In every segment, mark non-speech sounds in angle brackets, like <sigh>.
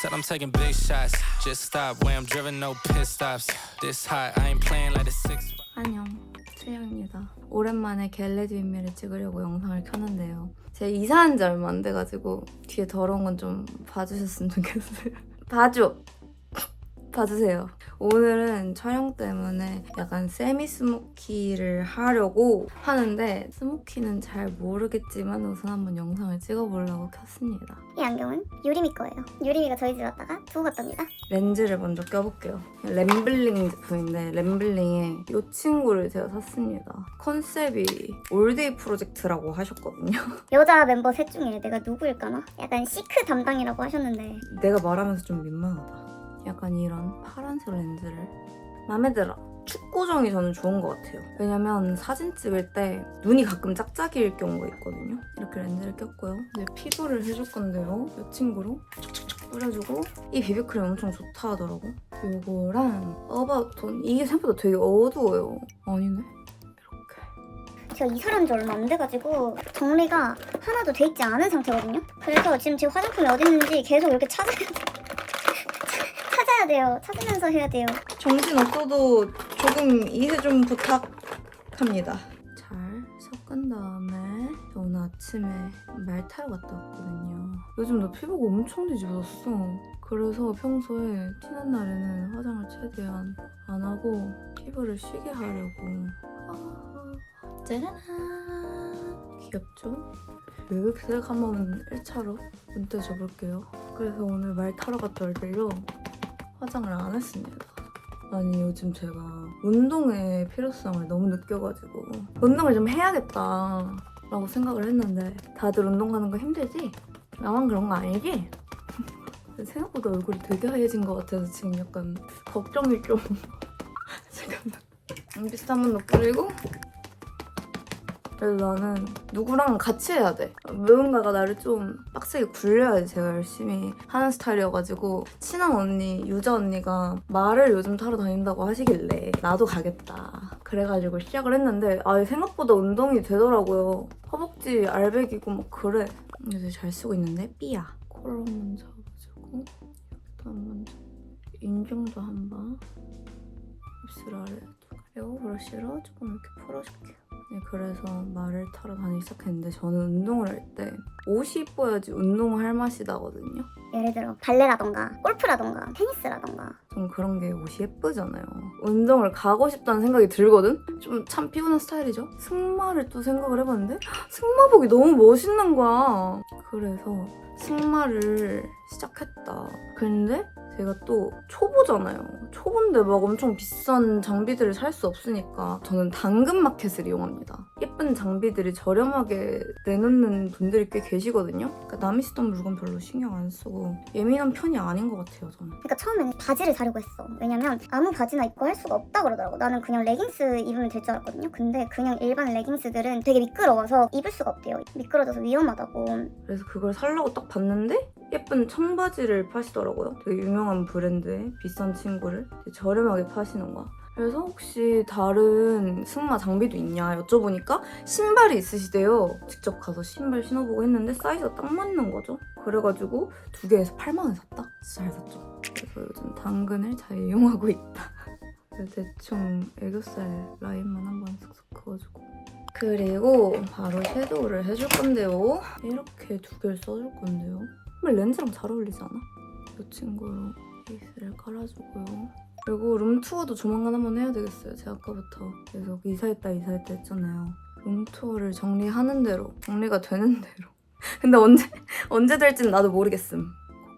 Said I'm taking big shots. Just stop where I'm driven, no pit stops. This hot, I ain't playing like the six. 안녕, 수영입니다. 오랜만에 겟레디 윈미를 찍으려고 영상을 켰는데요. 제가 이사한 지 얼마 안 돼가지고 뒤에 더러운 건 좀 봐주셨으면 좋겠어요. 봐줘! 봐주세요. 오늘은 촬영 때문에 약간 세미 스모키를 하려고 하는데 스모키는 잘 모르겠지만 우선 한번 영상을 찍어보려고 켰습니다. 이 안경은 유리미 거예요. 유리미가 저희 집 왔다가 두고 갔답니다. 렌즈를 먼저 껴볼게요. 램블링 제품인데 램블링에 이 친구를 제가 샀습니다. 컨셉이 올데이 프로젝트라고 하셨거든요. <laughs> 여자 멤버 셋 중에 내가 누구일까나? 약간 시크 담당이라고 하셨는데 내가 말하면서 좀 민망하다. 약간 이런 파란색 렌즈를 마음에 들어. 축구정이 저는 좋은 것 같아요. 왜냐면 사진 찍을 때 눈이 가끔 짝짝이일 경우가 있거든요. 이렇게 렌즈를 꼈고요. 이제 피부를 해줄 건데요. 이 친구로 뿌려주고 이 비비크림 엄청 좋다 하더라고. 요거랑 어바웃톤 이게 생각보다 되게 어두워요. 아니네. 이렇게. 제가 이사 한 지 얼마 안 돼가지고 정리가 하나도 돼 있지 않은 상태거든요. 그래서 지금 제 화장품이 어디 있는지 계속 이렇게 찾아야 돼. 돼요. 찾으면서 해야 돼요. 정신 없어도 조금 이해 좀 부탁합니다. 잘 섞은 다음에 저 오늘 아침에 말 타러 갔다 왔거든요. 요즘 나 피부가 엄청 뒤집어졌어. 그래서 평소에 티난 날에는 화장을 최대한 안 하고 피부를 쉬게 하려고. 아, 짜라란. 귀엽죠? 쓱쓱 한번 1차로 문대 줘볼게요. 그래서 오늘 말 타러 갔다 올 때요. 화장을 안 했습니다. 아니 요즘 제가 운동의 필요성을 너무 느껴가지고 운동을 좀 해야겠다 라고 생각을 했는데 다들 운동 가는 거 힘들지? 나만 그런 거 아니지? <laughs> 생각보다 얼굴이 되게 하얘진 것 같아서 지금 약간 걱정이 좀 잠깐만 앰비스 한번 더 뿌리고 나는 누구랑 같이 해야 돼. 누군가가 나를 좀 빡세게 굴려야지 제가 열심히 하는 스타일이어가지고 친한 언니, 유자 언니가 말을 요즘 타러 다닌다고 하시길래 나도 가겠다. 그래가지고 시작을 했는데 아 생각보다 운동이 되더라고요. 허벅지 알배기고 막 그래. 요새 잘 쓰고 있는데 삐야. 코를 한번 잡아주고 여기도 한번 잡 인중도 한번 입술 아래 그리고 브러쉬로 조금 이렇게 풀어줄게요. 네, 그래서 말을 타러 다니기 시작했는데 저는 운동을 할 때 옷이 이뻐야지 운동을 할 맛이 나거든요. 예를 들어 발레라던가 골프라던가 테니스라던가 좀 그런 게 옷이 예쁘잖아요. 운동을 가고 싶다는 생각이 들거든? 좀 참 피곤한 스타일이죠? 승마를 또 생각을 해봤는데 승마복이 너무 멋있는 거야. 그래서 승마를 시작했다. 근데 제가 또 초보잖아요. 초보인데 막 엄청 비싼 장비들을 살 수 없으니까 저는 당근마켓을 이용합니다. 예쁜 장비들이 저렴하게 내놓는 분들이 꽤 계시거든요. 그러니까 남이 쓰던 물건 별로 신경 안 쓰고 예민한 편이 아닌 것 같아요, 저는. 그러니까 처음에는 바지를 사려고 했어. 왜냐면 아무 바지나 입고 할 수가 없다 그러더라고. 나는 그냥 레깅스 입으면 될 줄 알았거든요. 근데 그냥 일반 레깅스들은 되게 미끄러워서 입을 수가 없대요. 미끄러져서 위험하다고. 그래서 그걸 살려고 딱 봤는데 예쁜 청바지를 파시더라고요. 되게 유명한 브랜드의 비싼 친구를 저렴하게 파시는 거야. 그래서 혹시 다른 승마 장비도 있냐 여쭤보니까 신발이 있으시대요. 직접 가서 신발 신어보고 했는데 사이즈가 딱 맞는 거죠. 그래가지고 두 개에서 8만 원 샀다. 잘 샀죠. 그래서 요즘 당근을 잘 이용하고 있다. 대충 애교살 라인만 한번 슥슥 그어주고 그리고 바로 섀도우를 해줄 건데요. 이렇게 두 개를 써줄 건데요. 정말 렌즈랑 잘 어울리지 않아? 이 친구로 베이스를 깔아주고요. 그리고 룸투어도 조만간 한번 해야 되겠어요. 제가 아까부터 계속 이사했다 이사했다 했잖아요. 룸투어를 정리하는 대로 정리가 되는 <laughs> 대로. 근데 언제 언제 될지는 나도 모르겠음.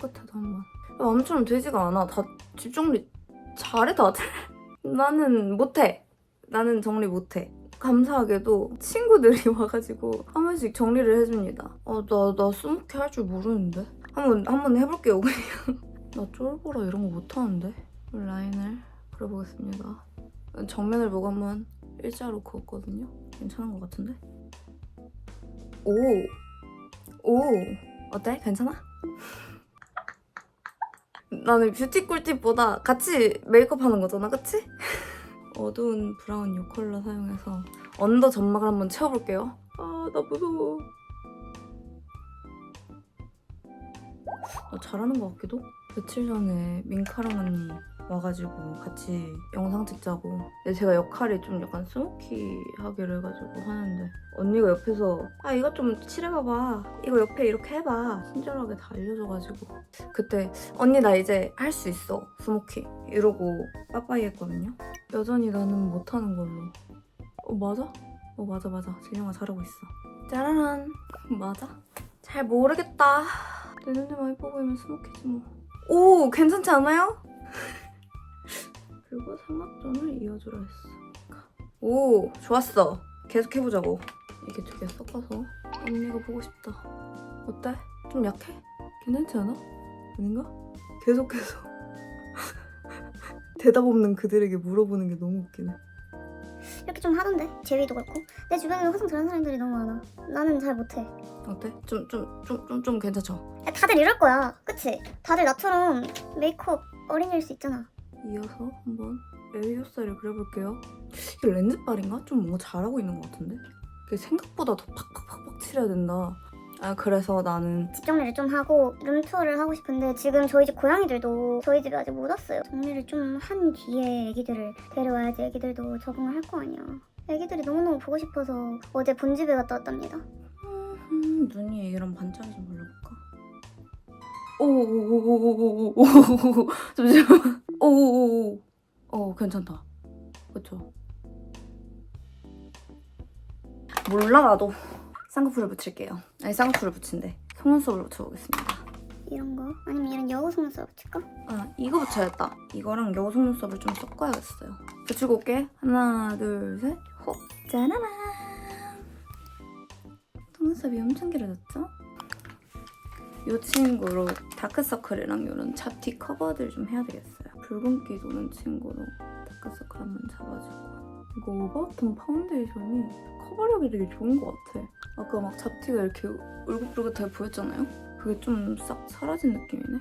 코끝에도 한번. 마음처럼 되지가 않아. 다 집 정리 잘해 다들. <laughs> 나는 못해. 나는 정리 못해. 감사하게도 친구들이 <laughs> 와가지고 한 번씩 정리를 해줍니다. 아, 나, 나 스모키 할 줄 모르는데? 한번, 한번 해볼게요, 그냥. <laughs> 나 쫄보라 이런 거 못하는데? 라인을 그려보겠습니다. 정면을 보고 한번 일자로 그었거든요? 괜찮은 것 같은데? 오! 오! 어때? 괜찮아? <laughs> 나는 뷰티 꿀팁보다 같이 메이크업 하는 거잖아, 그치? 어두운 브라운 이 컬러 사용해서 언더 점막을 한번 채워볼게요. 아, 나 무서워. 나 잘하는 것 같기도? 며칠 전에 민카랑 언니 와가지고 같이 영상 찍자고. 근데 제가 역할이 좀 약간 스모키 하기로 해가지고 하는데 언니가 옆에서 아 이것 좀 칠해봐봐. 이거 옆에 이렇게 해봐. 친절하게 다 알려줘가지고. 그때 언니 나 이제 할 수 있어 스모키. 이러고 빠빠이 했거든요. 여전히 나는 못하는 걸로. 어 맞아? 어 맞아 맞아. 재영아 잘하고 있어. 짜라란. 맞아? 잘 모르겠다. 내 눈에 많이 보이면 스모키지 뭐 오 괜찮지 않아요? <laughs> 그리고 삼각존을 이어주라 했어 오 좋았어 계속 해보자고 이게 두 개 섞어서 언니가 보고 싶다 어때? 좀 약해? 괜찮지 않아? 아닌가? 계속해서 <laughs> 대답 없는 그들에게 물어보는 게 너무 웃기네 이렇게 좀 하던데 제위도 그렇고 내 주변에 화장 잘하는 사람들이 너무 많아 나는 잘 못해 어때? 좀 좀 좀 좀 좀 괜찮죠? 야, 다들 이럴 거야 그치? 다들 나처럼 메이크업 어린이일 수 있잖아 이어서 한번 에리어스를 그려볼게요. 이게 렌즈빨인가? 좀 뭔가 잘하고 있는 것 같은데? 이게 생각보다 더 팍팍팍팍 칠해야 된다. 아 그래서 나는 집 정리를 좀 하고 룸투어를 하고 싶은데 지금 저희 집 고양이들도 저희 집에 아직 못 왔어요. 정리를 좀 한 뒤에 애기들을 데려와야지 애기들도 적응을 할 거 아니야. 애기들이 너무너무 보고 싶어서 어제 본집에 갔다 왔답니다. 음, 눈이 이런 반짝이 좀 발라볼까? 오오오오오오오오 잠시만 오오오오. 어 괜찮다. 그쵸? 몰라 나도. 쌍꺼풀을 붙일게요. 아니 쌍꺼풀을 붙인대. 속눈썹을 붙여보겠습니다. 이런 거? 아니면 이런 여우 속눈썹 붙일까? 아 이거 붙여야겠다. 이거랑 여우 속눈썹을 좀 섞어야겠어요. 붙이고 올게. 하나 둘셋호. 짜라란 속눈썹이 엄청 길어졌죠? 이 친구로 다크서클이랑 이런 잡티 커버들 좀 해야 되겠어요 붉은기 도는 친구로 다크서클 한번 잡아주고 이거 오버톤 파운데이션이 커버력이 되게 좋은 것 같아 아까 막 잡티가 이렇게 울긋불긋하게 보였잖아요 그게 좀 싹 사라진 느낌이네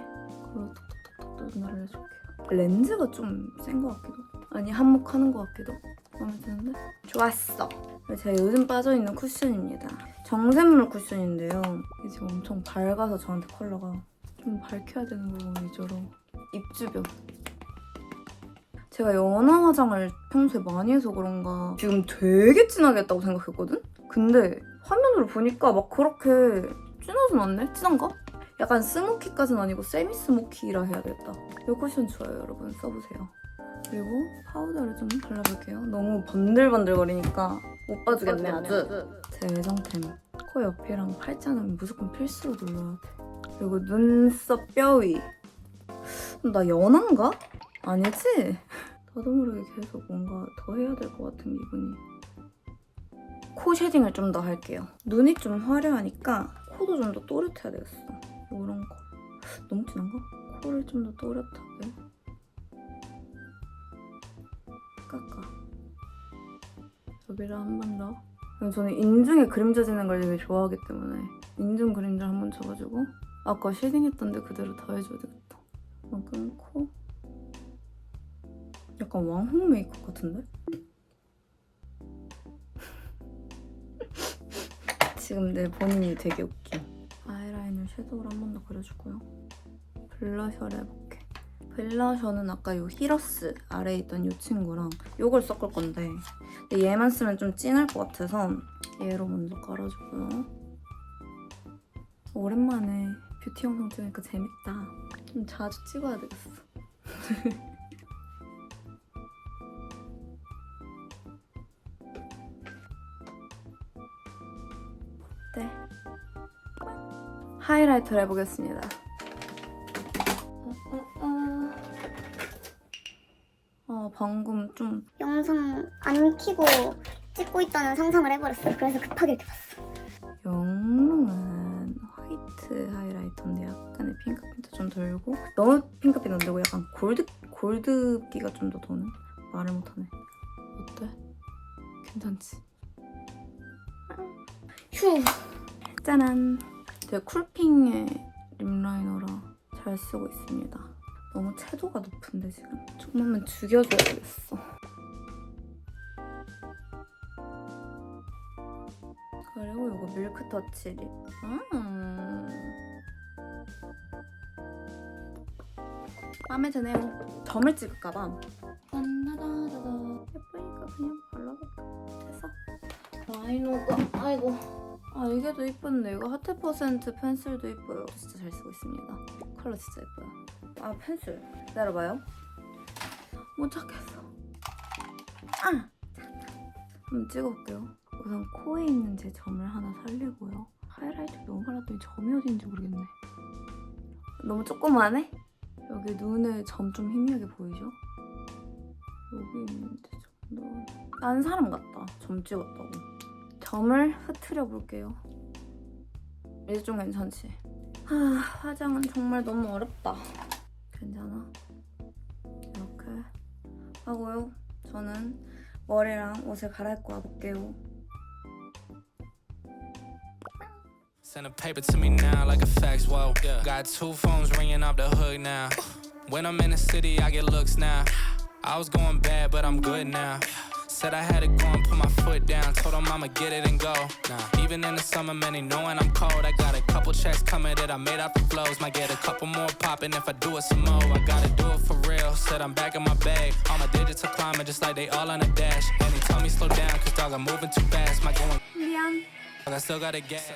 그걸로 톡톡톡톡 눈알을 해줄게요. 렌즈가 좀 센 것 같기도. 아니 한몫하는 것 같기도. 마음에 드는데? 좋았어. 제가 요즘 빠져있는 쿠션입니다. 정샘물 쿠션인데요. 이게 지금 엄청 밝아서 저한테 컬러가 좀 밝혀야 되는 거 위주로 입 주변. 제가 연화 화장을 평소에 많이 해서 그런가 지금 되게 진하게 했다고 생각했거든? 근데 화면으로 보니까 막 그렇게 진하진 않네? 진한가? 약간 스모키까지는 아니고 세미 스모키라 해야 되겠다. 이 쿠션 좋아요, 여러분. 써보세요. 그리고 파우더를 좀 발라볼게요. 너무 번들번들거리니까 못 봐주겠네, 아주. 제 애정템. 코 옆이랑 팔자는 무조건 필수로 눌러야 돼. 그리고 눈썹 뼈 위. 나 연한가? 아니지? 나도 모르게 계속 뭔가 더 해야 될 것 같은 기분이. 코 쉐딩을 좀 더 할게요. 눈이 좀 화려하니까 코도 좀 더 또렷해야 되겠어. 이런 거. 너무 진한가? 코를 좀 더 또렷하게. 깎아. 여기를 한 번 더. 저는 인중에 그림자 지는 걸 되게 좋아하기 때문에 인중 그림자 한 번 쳐가지고 아까 쉐딩했던 데 그대로 다 해줘야 되겠다. 이만 끊고 약간 왕홍 메이크업 같은데? <laughs> 지금 내 본인이 되게 웃김. 아이라인을 섀도우로 한 번 더 그려주고요. 블러셔를 해볼게. 블러셔는 아까 요 히러스 아래에 있던 이 친구랑 요걸 섞을 건데 근데 얘만 쓰면 좀 진할 것 같아서 얘로 먼저 깔아주고요. 오랜만에 뷰티 영상 찍으니까 재밌다. 좀 자주 찍어야 되겠어. <laughs> 하이라이터를 해보겠습니다. 어, 어, 어. 어, 방금 좀 영상 안 켜고 찍고 있다는 상상을 해버렸어요. 그래서 급하게 이렇게 봤어. 영롱한 화이트 하이라이터인데 약간의 핑크빛도 좀 돌고 너무 핑크빛 안 되고 약간 골드 골드기가 좀 더 도는 말을 못하네. 어때? 괜찮지? 휴. 짜란! 제가 쿨핑의 립 라이너라 잘 쓰고 있습니다. 너무 채도가 높은데 지금 조금만 죽여줘야 되겠어. 그리고 이거 밀크 터치 립. 아. 마음에 드네요. 점을 찍을까봐. 예쁘니까 그냥 발라볼게. 됐어. 라이너가 아이고. 아 이게 더 이쁜데 이거 하트 퍼센트 펜슬도 이뻐요. 진짜 잘 쓰고 있습니다. 컬러 진짜 예뻐요. 아 펜슬. 기다려봐요. 못 찾겠어. 아! 한번 찍어볼게요. 우선 코에 있는 제 점을 하나 살리고요. 하이라이트 너무 발랐더니 점이 어딘지 모르겠네. 너무 조그만해? 여기 눈에 점 좀 희미하게 보이죠? 여기 있는데 좀 더... 딴 사람 같다. 점 찍었다고. 점을 흐트려 볼게요. 이제 좀 괜찮지? 하, 화장은 정말 너무 어렵다. 괜찮아? 이렇게 하고요. 저는 머리랑 옷을 갈아입고 와볼게요. Send a paper to me now like a fax. Whoa, got two phones ringing off the hook now. When I'm in the city, I get looks now. I was going bad, but I'm good now. Said I had to go and put my foot down. Told them I'ma get it and go. Nah, even in the summer, man, they knowing I'm cold. I got a couple checks coming that I made off the flows. Might get a couple more popping if I do it some more. I gotta do it for real. Said I'm back in my bag. All my digits are climbing just like they all on a dash. And they tell me slow down, cause dog, I'm moving too fast. My going, 미안. I still got a gas.